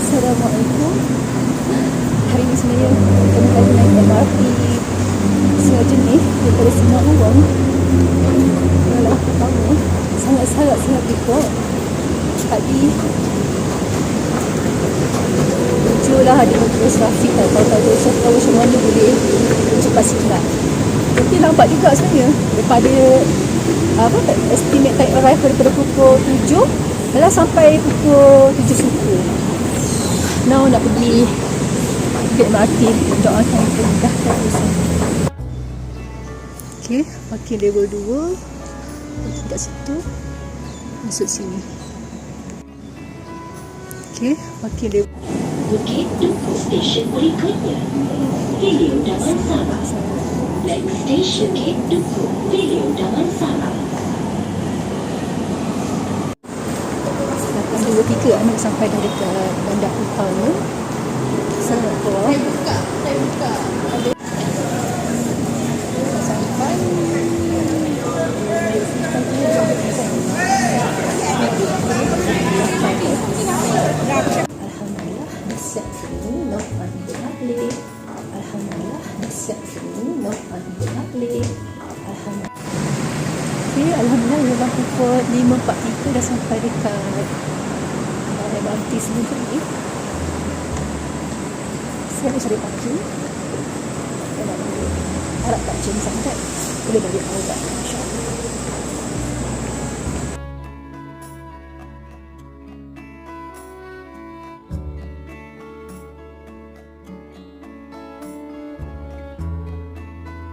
Assalamualaikum. Hari ini sebenarnya kami lagi naik MRT sejenis daripada Sinar Uang. Kalau pertama, sangat-sangat sangat dekat. Tadi tujuh lah ada terus trafik tak tahu tahu saya tahu macam mana boleh cepat sikit tapi lambat juga sebenarnya daripada apa estimate time arrive daripada pukul 7 malah sampai pukul 7 suku now nak pergi get MRT doakan dimudahkan urusan ok parking level 2 parking kat situ masuk sini ok parking level Bukit Duku Station berikutnya. Video Damansara. Next station Bukit Duku. Video Damansara. Dua tiga anak sampai dah dekat bandar utama. Keluar. Saya buka, saya buka. Sampai. Alhamdulillah, dah siap sini. No money nak beli. Alhamdulillah, dah siap sini. No money nak beli. Alhamdulillah. Okay, Alhamdulillah memang pukul 5.43 dah sampai dekat uh, MRT sendiri. Saya nak cari parking. Saya nak beli. Harap tak macam sangat. Boleh balik awal.